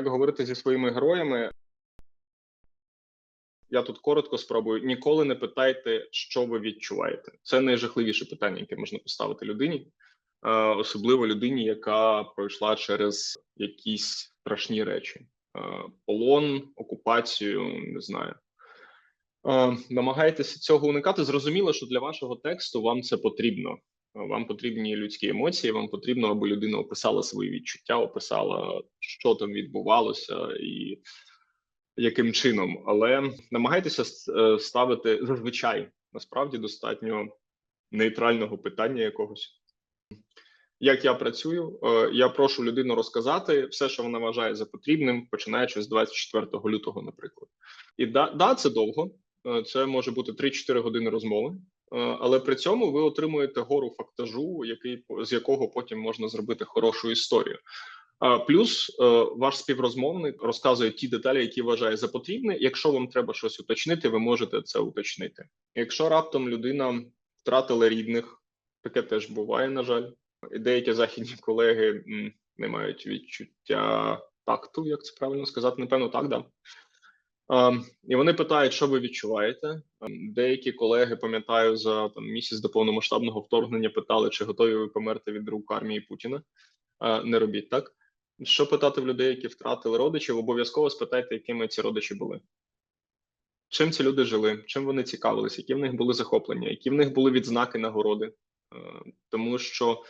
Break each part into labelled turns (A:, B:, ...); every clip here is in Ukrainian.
A: як говорити зі своїми героями. Я тут коротко спробую. Ніколи не питайте, що ви відчуваєте. Це найжахливіше питання, яке можна поставити людині, е, особливо людині, яка пройшла через якісь страшні речі: Е, полон, окупацію, не знаю. Е, Намагайтеся цього уникати. Зрозуміло, що для вашого тексту вам це потрібно. Вам потрібні людські емоції. Вам потрібно, аби людина описала свої відчуття, описала, що там відбувалося, і яким чином. Але намагайтеся е, ставити зазвичай насправді достатньо нейтрального питання якогось. Як я працюю, Е, я прошу людину розказати все, що вона вважає за потрібним, починаючи з 24 лютого, наприклад. І да, да це довго. Е, Це може бути 3-4 години розмови, але при цьому ви отримуєте гору фактажу, який з якого потім можна зробити хорошу історію. Плюс е, ваш співрозмовник розказує ті деталі, які вважає за потрібне. Якщо вам треба щось уточнити, ви можете це уточнити. Якщо раптом людина втратила рідних, таке теж буває, на жаль. Деякі західні колеги не мають відчуття такту, як це правильно сказати, напевно, так, да. А, і вони питають, що ви відчуваєте. Ем, Деякі колеги, пам'ятаю, за там місяць до повномасштабного вторгнення питали, чи готові ви померти від рук армії Путіна. Не робіть так. Що питати в людей, які втратили родичів, обов'язково спитайте, якими ці родичі були. Чим ці люди жили, чим вони цікавились, які в них були захоплення, які в них були відзнаки нагороди. Е, Тому що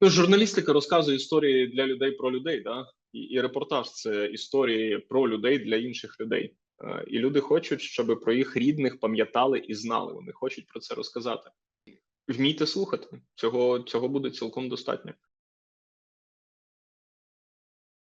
A: ну, журналістика розказує історії для людей про людей, да? І, і репортаж це історії про людей для інших людей. Е, І люди хочуть, щоб про їх рідних пам'ятали і знали. Вони хочуть про це розказати. Вмійте слухати. Цього, цього буде цілком достатньо.